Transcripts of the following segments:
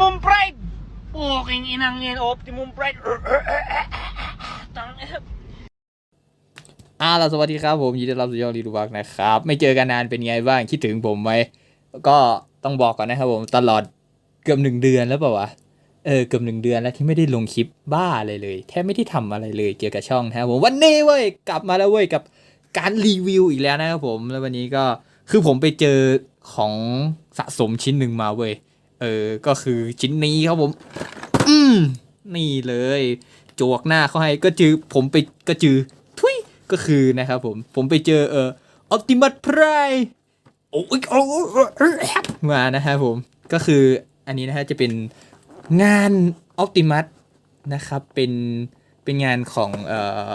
Optimum Pride! Puking inang yan, Optimum Pride. Tang ina. อ่าเราสวัสดีครับผมยินดีต้อนรับสู่ช่องรีดูบักนะครับ ไม่เจอกันนานเป็นไงบ้างคิดถึงผมไหมก็ต้องบอกก่อนนะครับผมตลอดเกือบหนึ่งเดือนแล้วเปล่าวะเออเกือบหนึ่งเดือนแล้วที่ไม่ได้ลงคลิปบ้าอะไรเลย แทบไม่ได้ทำอะไรเลยเกี่ยวกับช่องนะครับผมวันนี้เว้ยกลับมาแล้วเว้ยกับการรีวิวอีกแล้วนะครับผมแล้ววันนี้ก็คือผมไปเจอของสะสมชิ้นหนึ่งมาเว้ย เออ ก็คือชิ้นนี้ครับผม อืมนี่เลยจวกหน้าเขาให้ก็จือผมไปก็จือทุยก็คือนะครับผม ผมไปเจอเอ่อ Optimus Prime โอ้ยโอ้ยโอ้ยโอ้ยมานะครับผม ก็คืออันนี้นะฮะจะเป็นงาน Optimus นะครับเป็นเป็นงานของเอ่อ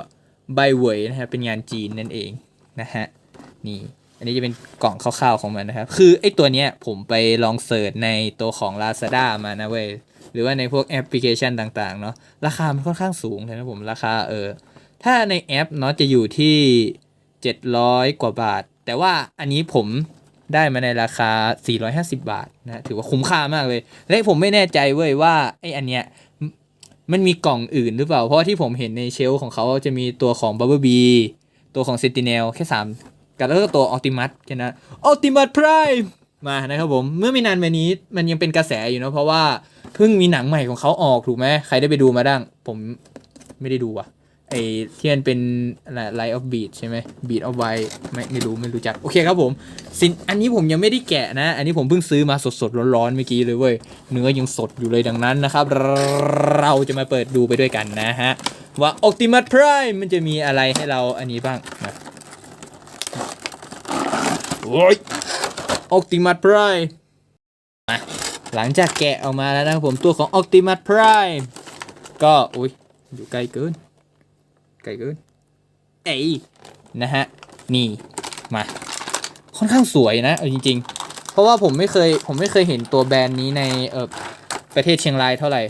ไบเวยนะฮะเป็นงานจีนนั่นเองนะฮะนี่อั นนี้จะเป็นกล่องคร่าวๆของมันนะครับ คือไอตัวเนี้ยผมไปลองเสิร์ชในตัวของ Lazada มานะเว้ย หรือว่าในพวกแอปพลิเคชันต่างๆ เนาะราคามันค่อนข้างสูงเลยนะผมราคาเออ ถ้าในแอปเนาะจะอยู่ที่ 700 กว่าบาท แต่ว่าอันนี้ผมได้มาในราคา 450 บาทนะ ถือว่าคุ้มค่ามากเลย และผมไม่แน่ใจเว้ยว่าไออันเนี้ยมันมีกล่องอื่นหรือเปล่า เพราะที่ผมเห็นในเชลของเขาจะมีตัวของ Bubble Bee ตัวของ Sentinel แค่3 กับแล้วก็ตัว Optimus แค่นั้น Optimus Prime มานะครับผม เมื่อไม่นานมานี้มันยังเป็นกระแสอยู่นะเพราะว่าเพิ่งมีหนังใหม่ของเขาออกถูกไหมใครได้ไปดูมาบ้าง ผมไม่ได้ดูว่ะไอ้ที่มันเป็นอะไร Light of Beat ใช่ไหม Beat of White ไม่ไม่รู้ไม่รู้จัก โอเคครับผมสินอันนี้ผมยังไม่ได้แกะนะ อันนี้ผมเพิ่งซื้อมาสดๆร้อนๆเมื่อกี้เลยเว้ยเนื้อยังสดอยู่เลยดังนั้นนะครับ เราจะมาเปิดดูไปด้วยกันนะฮะ ว่า Optimus Prime มันจะมีอะไรให้เราอันนี้บ้างนะ โอ้ย Optimus Prime มาหลังจากแกะออกมาแล้วนะครับผมตัวของ Optimus Prime ก็อุ้ยอยู่ไกลเกินไกลเกินเอ้ยนะฮะนี่มาค่อนข้างสวยนะเอาจริง ๆ เพราะว่าผมไม่เคยผมไม่เคยเห็นตัวแบรนด์นี้ในเออประเทศเชียงรายเท่าไหร่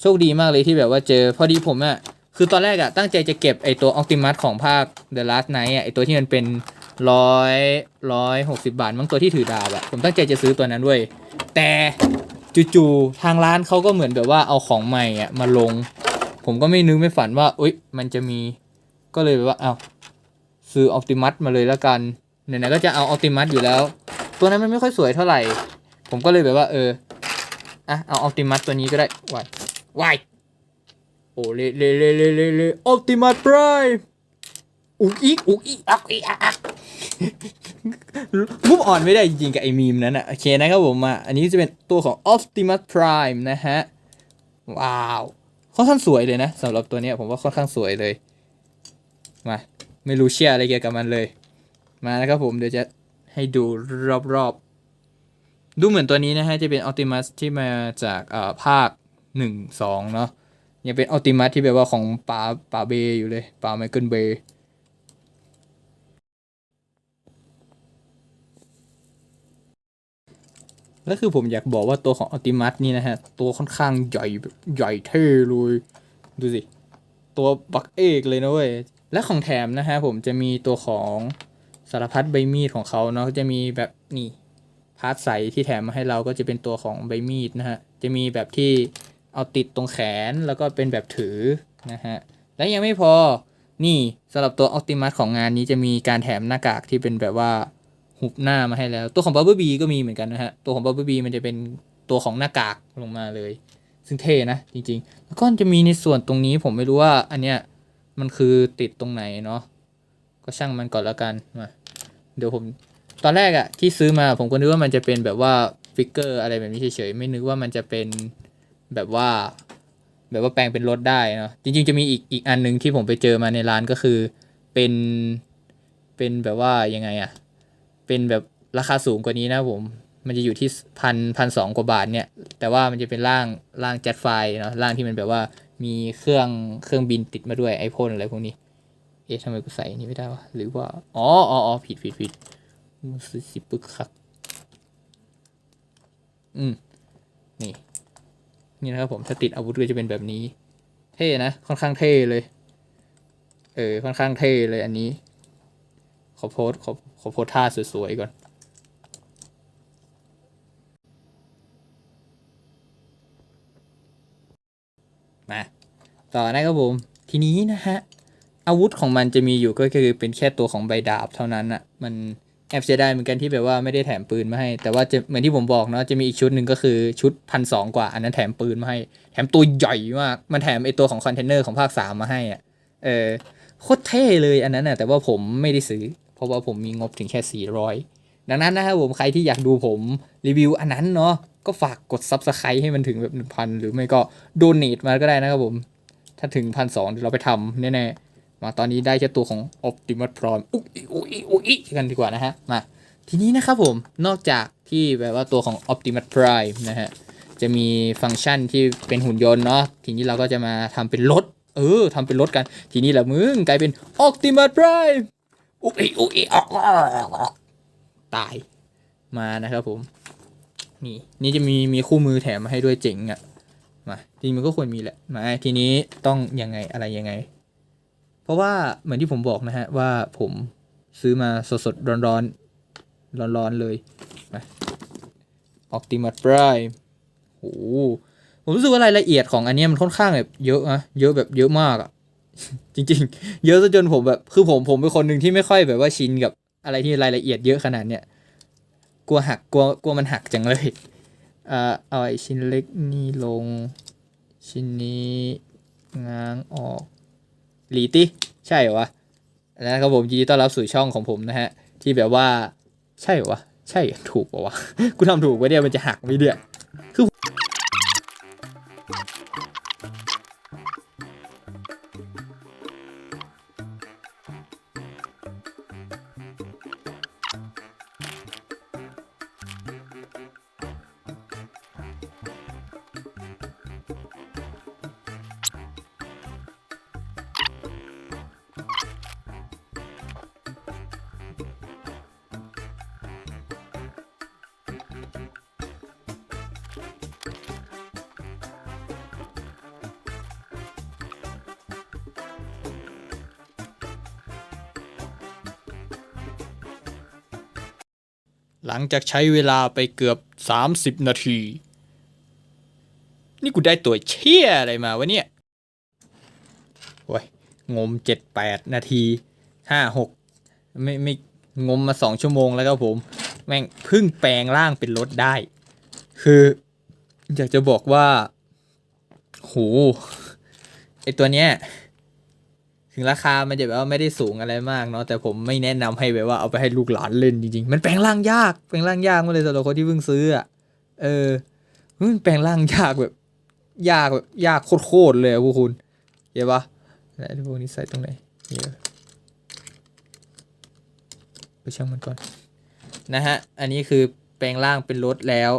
โชคดีมากเลยที่แบบว่าเจอพอดีผมอะคือตอนแรกอะตั้งใจจะเก็บไอตัว Optimus ของภาค The Last Night อะไอตัวที่มันเป็น ร้อยร้อยหกสิบาทมั้งตัวที่ถือดาบอะผมตั้งใจจะซื้อตัวนั้นเว้ยแต่จู่ๆทางร้านเขาก็เหมือนแบบว่าเอาของใหม่อะมาลง ผมก็ไม่นึกไม่ฝันว่าอุ๊ยมันจะมีก็เลยแบบว่าเอาซื้อ Optimus มาเลยแล้วกันไหนๆก็จะเอา Optimus อยู่แล้ว ตัวนั้นมันไม่ค่อยสวยเท่าไหร่ ผมก็เลยแบบว่า เอออะเอา Optimus ตัวนี้ก็ได้วายวายโอ้เละเละเละเละเละเละ Optimus Prime อุกอีก อุกอีกอักอีกอักอักมุกอ่อนไม่ได้จริงๆกับไอ้มีมนั้นอะโอเคนะครับผมอะอันนี้จะเป็นตัวของ Optimus Prime นะฮะ ว้าวค่อนข้างสวยเลยนะสำหรับตัวเนี้ยผมว่าค่อนข้างสวยเลย มา ไม่รู้เชื่ออะไรเกี่ยวกับมันเลย มานะครับผมเดี๋ยวจะให้ดูรอบๆ ดูเหมือนตัวนี้นะฮะ จะเป็น Optimus ที่มาจากเอ่อภาคหนึ่งสองเนาะยังเป็น Optimus ที่แบบว่าของป๋าป๋าเบย์อยู่เลยป๋าไมเคิลเบย์ แล้วคือผมอยากบอกว่าตัวของ Optimus นี่นะฮะ ตัวค่อนข้างใหญ่แบบใหญ่เท่เลยดูสิ ตัวบักเอกเลยนะเว้ย และของแถมนะฮะผมจะมีตัวของสารพัดใบมีดของเขาเนาะจะมีแบบนี่พาร์ทใสที่แถมมาให้เราก็จะเป็นตัวของใบมีดนะฮะ จะมีแบบที่เอาติดตรงแขนแล้วก็เป็นแบบถือนะฮะ และยังไม่พอนี่สำหรับตัว Optimus ของงานนี้จะมีการแถมหน้ากากที่เป็นแบบว่า หุบหน้ามาให้แล้ว ตัวของ Bubble Bee ก็มีเหมือนกันนะฮะ ตัวของ Bubble Bee มันจะเป็นตัวของหน้ากากลงมาเลย ซึ่งเท่นะจริง ๆ แล้วก็จะมีในส่วนตรงนี้ผมไม่รู้ว่าอันเนี้ยมันคือติดตรงไหนเนาะก็ช่างมันก่อนแล้วกันมาเดี๋ยวผมตอนแรกอะที่ซื้อมาผมก็นึกว่ามันจะเป็นแบบว่าฟิกเกอร์อะไรแบบนี้เฉยๆไม่นึกว่ามันจะเป็นแบบว่า แบบว่าแปลงเป็นรถได้เนาะจริง ๆ จะมีอีกอีกอันหนึ่งที่ผมไปเจอมาในร้านก็คือเป็นเป็นแบบว่ายังไงอะ เป็นแบบราคาสูงกว่านี้นะผม มันจะอยู่ที่พันพันสองกว่าบาทเนี่ย แต่ว่ามันจะเป็นร่างร่างแจ็ตไฟเนาะร่างที่มันแบบว่ามีเครื่องเครื่องบินติดมาด้วยไอพ่นอะไรพวกนี้ เอ๊ะทำไมกูใส่นี้ไม่ได้วะ หรือว่า อ๋ออ๋ออ๋อผิดผิดผิดมันสิสิปึกคัก อืม นี่ นี่นะครับผมถ้าติดอาวุธก็จะเป็นแบบนี้ เท่นะ ค่อนข้างเท่เลย เออ ค่อนข้างเท่เลยอันนี้ ขอโพสขอขอโพสท่าสวยๆก่อน มา ต่อนะครับผม ทีนี้นะฮะ อาวุธของมันจะมีอยู่ก็คือเป็นแค่ตัวของใบดาบเท่านั้นอะมันแอบเสียดายเหมือนกันที่แบบว่าไม่ได้แถมปืนมาให้ แต่ว่าจะเหมือนที่ผมบอกเนาะจะมีอีกชุดหนึ่งก็คือชุดพันสองกว่า อันนั้นแถมปืนมาให้ แถมตัวใหญ่มาก มันแถมไอตัวของคอนเทนเนอร์ของภาคสามมาให้อะ่ะเออโคตรเท่เลยอันนั้นอะแต่ว่าผมไม่ได้ซื้อ เพราะว่าผมมีงบถึงแค่ 400 ดังนั้นนะครับผมใครที่อยากดูผมรีวิวอันนั้นเนาะก็ฝากกด Subscribe ให้มันถึงแบบ1,000 หรือไม่ก็โดเน a มาก็ได้นะครับผม ถ้าถึงพันสองเดี๋ยวเราไปทำแน่ๆ มาตอนนี้ได้แค่ตัวของ Optimus Prime อุ๊ยอุ๊ยอุ๊ยกันดีกว่านะฮะ มา ทีนี้นะครับผมนอกจากที่แบบว่าตัวของ Optimus Prime นะฮะ จะมีฟังก์ชันที่เป็นหุ่นยนต์เนาะทีนี้เราก็จะมาทำเป็นรถเออทำเป็นรถกัน ทีนี้แหละมึงกลายเป็น Optimus Prime อุ๊ยอุ๊ยออกตายมานะครับผม นี่นี่จะมีมีคู่มือแถมมาให้ด้วยเจ๋งอะ่ะมาจริงมันก็ควรมีแหละมาทีนี้ต้องยังไงอะไรยังไง เพราะว่าเหมือนที่ผมบอกนะฮะว่าผมซื้อมาสดสดร้อนร้อนร้อนร้อนๆเลยมาออกติมัสไพรโอ้ผมรู้สึกว่ารายละเอียดของอันนี้มันค่อนข้างแบบเยอะนะเยอะแบบเยอะมากอะ จริง ๆ เยอะซะจนผมแบบ คือผมผมเป็นคนหนึ่งที่ไม่ค่อยแบบว่าชินกับอะไรที่รายละเอียดเยอะขนาดเนี้ยกลัวหักกลัวกลัวมันหักจังเลยเอ่อเอาไอชิ้นเล็กนี่ลง ชิ้นนี้ง้างออกหลีติใช่เหรอวะนะครับผมยินดีต้อนรับสู่ช่องของผมนะฮะ ที่แบบว่า ใช่เหรอวะ ใช่ถูกปะวะ กูทำถูกปะเนี่ยมันจะหักไหมเนี่ยคือ หลังจากใช้เวลาไปเกือบ 30 นาที นี่กูได้ตัวเชี่ยอะไรมาวะเนี่ยโอ้ยงม 7-8 นาที 5-6 ไม่ไม่งมมา 2 ชั่วโมงแล้วครับผม แม่งพิ่งแปลงร่างเป็นรถได้ คืออยากจะบอกว่า โห ไอตัวเนี้ย ถึงราคามันจะแบบว่าไม่ได้สูงอะไรมากเนาะแต่ผมไม่แนะนำให้แบบว่าเอาไปให้ลูกหลานเล่นจริงๆ มันแปลงร่างยากแปลงร่างยากมาเลยสำหรับคนที่เพิ่งซื้ออะเออมันแปลงร่างยากแบบยากแบบยากโคตรเลยพวกคุณเห็นปะไหนพวกนี้ใส่ตรงไหนไปช่างมันก่อนนะฮะอันนี้คือแปลงร่างเป็นรถแล้ว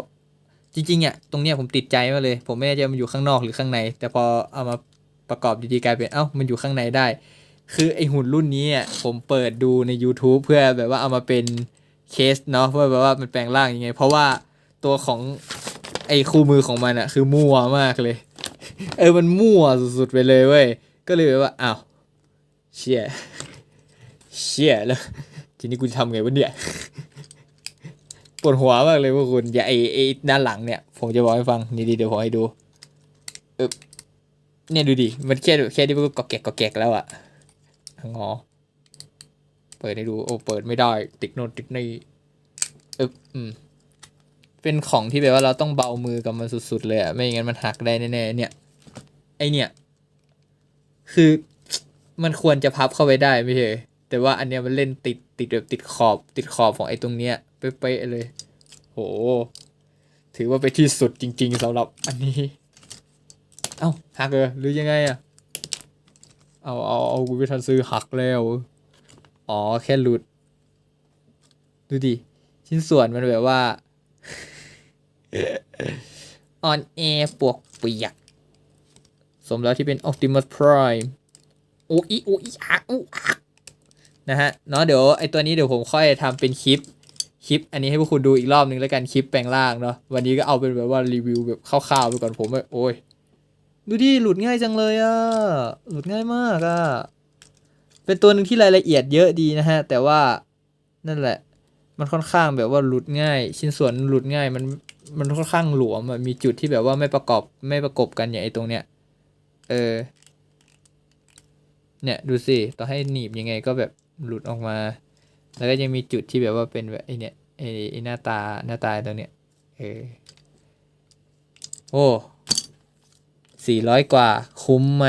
จริงๆอะตรงเนี้ยผมติดใจมากเลย ผมไม่แน่ใจมันอยู่ข้างนอกหรือข้างใน แต่พอเอามา ประกอบดีๆกลายเป็นเอ้ามันอยู่ข้างในได้ คือไอหุ่นรุ่นนี้อะผมเปิดดูใน YouTube เพื่อแบบว่าเอามาเป็นเคสเนาะเพื่อแบบว่ามันแปลงร่างยังไง เพราะว่าตัวของไอคู่มือของมันอะคือมั่วมากเลย เออมันมั่วสุดๆไปเลยเว้ยก็เลยแบบว่าอ้าวเชี่ยเชี่ยแล้วทีนี้กูจะทำไงวะเนี่ยปวดหัวมากเลยพวกคุณอย่าไอไอด้านหลังเนี่ย ผมจะบอกให้ฟังนี่ดีเดี๋ยวผมให้ดูเออ เนี่ยดูดิ มันแค่แค่ที่มันก็กอกแกกกอกแกกแล้วอะงอ เปิดให้ดู โอ้ เปิดไม่ได้ ติดโนติดในี่เอออืม เป็นของที่แบบว่าเราต้องเบามือกับมันสุดๆเลยอะไม่อย่างนั้นมันหักได้แน่ๆเนี่ย ไอเนี่ย คือมันควรจะพับเข้าไปได้ไม่ใช่ แต่ว่าอันเนี้ยมันเล่นติดติดแบบติดขอบ ติดขอบของไอ้ตรงเนี้ยเป๊ะๆเลย โห ถือว่าไปที่สุดจริง ๆสำหรับอันนี้ เอ้าหักเลยหรือยังไงอะเอาเอาเอากูไปทันซื้อหักแล้วอ๋อแค่หลุด ดูดิ ชิ้นส่วนมันแบบว่าออนแอปวกเปียก สมแล้วที่เป็น Optimus Prime โอ้อีโอ้อีอักอู้อักนะฮะเนาะเดี๋ยวไอตัวนี้เดี๋ยวผมค่อยทำเป็นคลิปคลิป อันนี้ให้พวกคุณดูอีกรอบนึงแล้วกันคลิปแปลงร่างเนาะวันนี้ก็เอาเป็นแบบว่ารีวิวแบบคร่าวๆไปก่อนผมแบบโอ้ย ดูดิหลุดง่ายจังเลยอะหลุดง่ายมากอะเป็นตัวหนึ่งที่รายละเอียดเยอะดีนะฮะ แต่ว่านั่นแหละ มันค่อนข้างแบบว่าหลุดง่าย ชิ้นส่วนหลุดง่ายมันมันค่อนข้างหลวมมีจุดที่แบบว่าไม่ประกอบไม่ประกบกันอย่างไอตรงเนี้ยเออ เนี่ยดูสิต่อให้หนีบยังไงก็แบบหลุดออกมา แล้วก็ยังมีจุดที่แบบว่าเป็นแบบไอเนี่ยไอไอหน้าตาหน้าตาตรงเนี้ยเออโอ้ สี่ร้อยกว่า คุ้มไหม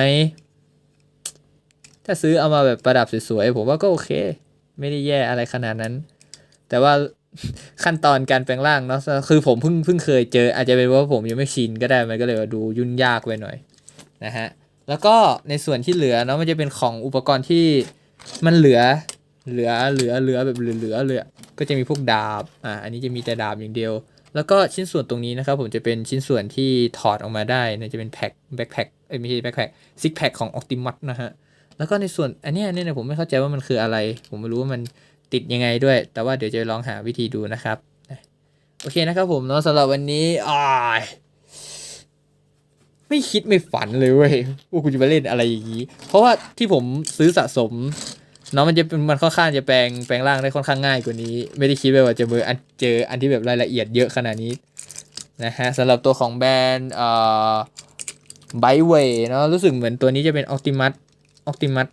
ถ้าซื้อเอามาแบบประดับสวยๆ ผมว่าก็โอเค ไม่ได้แย่อะไรขนาดนั้น แต่ว่าขั้นตอนการแปลงร่างเนาะคือผมเพิ่งเพิ่งเคยเจอ อาจจะเป็นเพราะผมยังไม่ชินก็ได้มันก็เลยดูยุ่งยากไปหน่อยนะฮะแล้วก็ในส่วนที่เหลือเนาะมันจะเป็นของอุปกรณ์ที่มันเหลือเหลือเหลือเหลือแบบเหลือเหลือเลยก็จะมีพวกดาบอ่าอันนี้จะมีแต่ดาบอย่างเดียว แล้วก็ชิ้นส่วนตรงนี้นะครับ ผมจะเป็นชิ้นส่วนที่ถอดออกมาได้นะจะเป็นแพ็คแบ็คแพ็คเอ้ยไม่ใช่แบ็คแพ็คซิกแพ็คของออ t ติมัสนะฮะ แล้วก็ในส่วนอันนี้เนี่ยผมไม่เข้าใจว่ามันคืออะไร ผมไม่รู้ว่ามันติดยังไงด้วย แต่ว่าเดี๋ยวจะลองหาวิธีดูนะครับ โอเคนะครับผมเนาะสำหรับวันนี้อ้าไม่คิดไม่ฝันเลยเว้ยว่ากูจะมาเล่นอะไรอย่างนี้ เพราะว่าที่ผมซื้อสะสม นาะมันจะเป็นมันค่อนข้างจะแปลงแปลงร่างได้ค่อนข้างง่ายกว่านี้ ไม่ได้คิดไว้ว่าจะเบออันเจออันที่แบบรายละเอียดเยอะขนาดนี้นะฮะสำหรับตัวของแบรนด์เอ่อไบเวย์เนาะรู้สึกเหมือนตัวนี้จะเป็นออ t ติมัสออ t ติมัส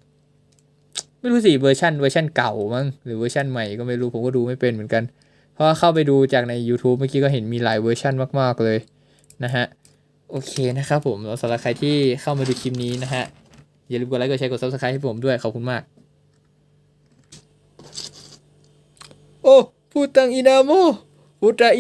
ไม่รู้สิเวอร์ชันเวอร์ชันเก่ามั้งหรือเวอร์ชันใหม่ก็ไม่รู้ผมก็ดูไม่เป็นเหมือนกัน เพราะว่าเข้าไปดูจากใน YouTube เมื่อกี้ก็เห็นมีหลายเวอร์ชันมาก ๆ เลยนะฮะโอเคนะครับผมสำหรับใครที่เข้ามาดูคลิปนี้นะฮะอย่าลืมกดไลค์กดแชร์กด Subscribe ให้ผมด้วยขอบคุณมาก โอ้พูดตังอินาโมพูดตัง